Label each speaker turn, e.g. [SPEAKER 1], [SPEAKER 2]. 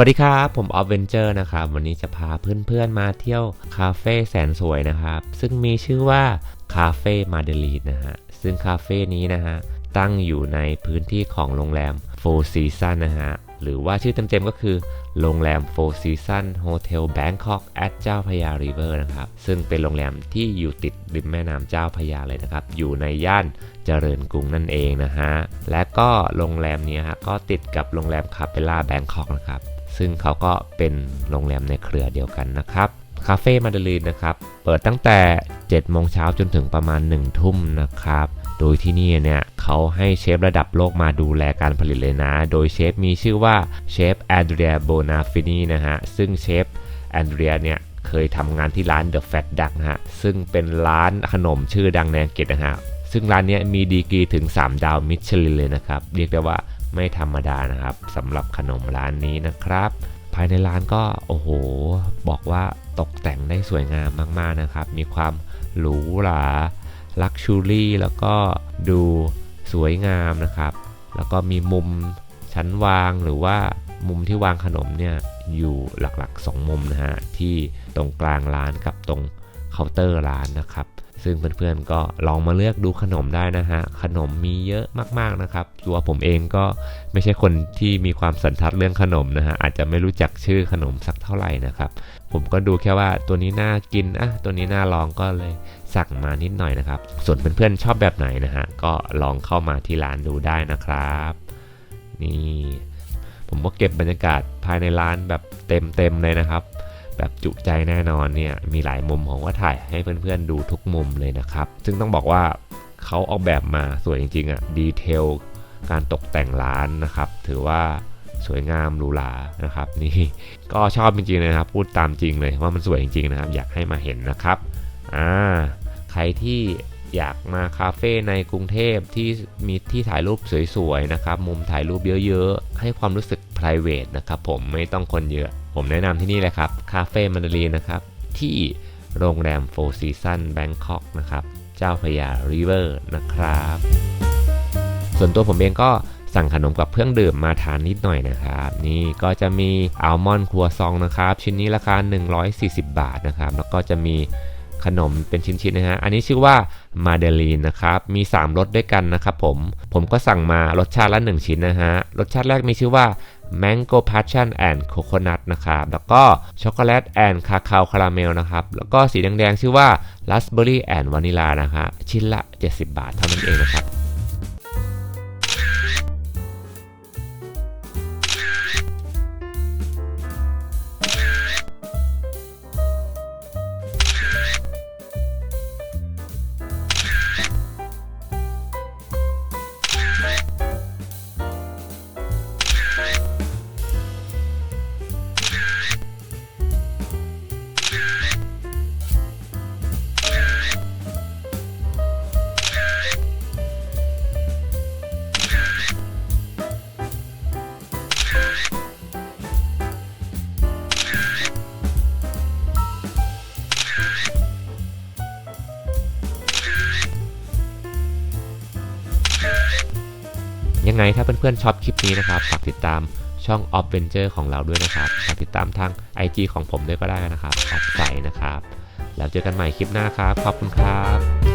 [SPEAKER 1] วัสดีครับ ผมออฟเวนเจอร์นะครับ วันนี้จะพาเพื่อนๆมาเที่ยวคาเฟ่แสนสวยนะครับ ซึ่งมีชื่อว่าคาเฟ่มาเดลีนนะฮะ ซึ่งคาเฟ่นี้นะฮะ ตั้งอยู่ในพื้นที่ของโรงแรม Four Seasons นะฮะ หรือว่าชื่อเต็มๆก็คือโรงแรม Four Seasons Hotel Bangkok at เจ้าพระยา River นะครับ ซึ่งเป็นโรงแรมที่อยู่ติดริมแม่น้ำเจ้าพยาเลยนะครับ อยู่ในย่านเจริญกรุงนั่นเองนะฮะ และก็โรงแรมนี้ฮะก็ติดกับโรงแรมคาเปล่าแบงคอกนะครับ ซึ่งเขาก็เป็นโรงแรมในเครือเดียวกันนะครับคาเฟ่มาดลีนนะครับ เปิดตั้งแต่ 7 โมงเช้าจนถึงประมาณ 1 ทุ่มนะครับ โดยที่นี่เนี่ยเขาให้เชฟระดับโลกมาดูแลการผลิตเลยนะ โดยเชฟมีชื่อว่าเชฟแอนเดรียโบนาฟินีนะฮะ ซึ่งเชฟแอนเดรียเนี่ยเคยทำงานที่ร้าน The Fat Duck นะฮะ ซึ่งเป็นร้านขนมชื่อดังในอังกฤษนะฮะ ซึ่งร้านนี้มีดีกรีถึง 3 ดาวมิชลินเลยนะครับ เรียกได้ว่า ไม่ธรรมดานะครับสำหรับขนมร้านนี้นะครับ ภายในร้านก็โอ้โห บอกว่าตกแต่งได้สวยงามมากๆนะครับ มีความหรูหราลักชูรี่แล้วก็ดูสวยงามนะครับ แล้วก็มีมุมชั้นวางหรือว่ามุมที่วางขนมเนี่ยอยู่หลักๆ 2 มุมนะฮะที่ตรงกลางร้านกับตรงเคาน์เตอร์ร้านนะครับ ซึ่งเพื่อนๆก็ลองมาเลือกดูขนมได้นะฮะ ขนมมีเยอะมากๆนะครับ ตัวผมเองก็ไม่ใช่คนที่มีความสันทัดเรื่องขนมนะฮะ อาจจะไม่รู้จักชื่อขนมสักเท่าไหร่นะครับ ผมก็ดูแค่ว่าตัวนี้น่ากินอะตัวนี้น่าลองก็เลยสั่งมานิดหน่อยนะครับ ส่วนเพื่อนๆชอบแบบไหนนะฮะ ก็ลองเข้ามาที่ร้านดูได้นะครับ นี่ผมก็เก็บบรรยากาศภายในร้านแบบเต็มๆเลยนะครับ แบบจุใจแน่นอนเนี่ยมีหลายมุมของว่าถ่ายให้เพื่อนๆดูทุกมุมเลยนะครับ ซึ่งต้องบอกว่าเขาออกแบบมาสวยจริงๆอะ่ะดีเทลการตกแต่งร้านนะครับ ถือว่าสวยงามหรูหรานะครับ นี่ก็ชอบจริงๆเลยนะครับ พูดตามจริงเลยว่ามันสวยจริงๆนะครับ อยากให้มาเห็นนะครับอ่าใครที่อยากมาคาเฟ่ในกรุงเทพที่มีที่ถ่ายรูปสวยๆนะครับ มุมถ่ายรูปเยอะๆ ให้ความรู้สึก p r i v a t นะครับผมไม่ต้องคนเยอะ ผมแนะนำที่นี่เลยครับ คาเฟ่มันดารีนะครับ ที่โรงแรม Four Seasons Bangkok นะครับ เจ้าพระยา River นะครับ ส่วนตัวผมเองก็สั่งขนมกับเครื่องดื่มมาทานนิดหน่อยนะครับ นี่ก็จะมีอัลมอนด์ครัวซองนะครับ ชิ้นนี้ราคา 140 บาทนะครับ แล้วก็จะมีขนมเป็นชิ้นๆนะฮะ อันนี้ชื่อว่ามาเดลีนนะครับ มี 3รสด้วยกันนะครับผม ผมก็สั่งมารสชาติละ 1 ชิ้นนะฮะ รสชาติแรกมีชื่อว่า Mango Passion and Coconut นะครับ แล้วก็ช็อกโกแลต and Cacao Caramel นะครับ แล้วก็สีแดงๆ ชื่อว่า Raspberry and Vanilla นะฮะชิ้นละ 70 บาทเท่านั้นเองนะครับ ยังไงถ้าเพื่อนๆชอบคลิปนี้นะครับฝากติดตามช่อง o f Venture ของเราด้วยนะครับฝากติดตามทาง IG ของผมด้วยก็ได้นะครับอัดใจนะครับ แล้วเจอกันใหม่คลิปหน้าครับ ขอบคุณครับ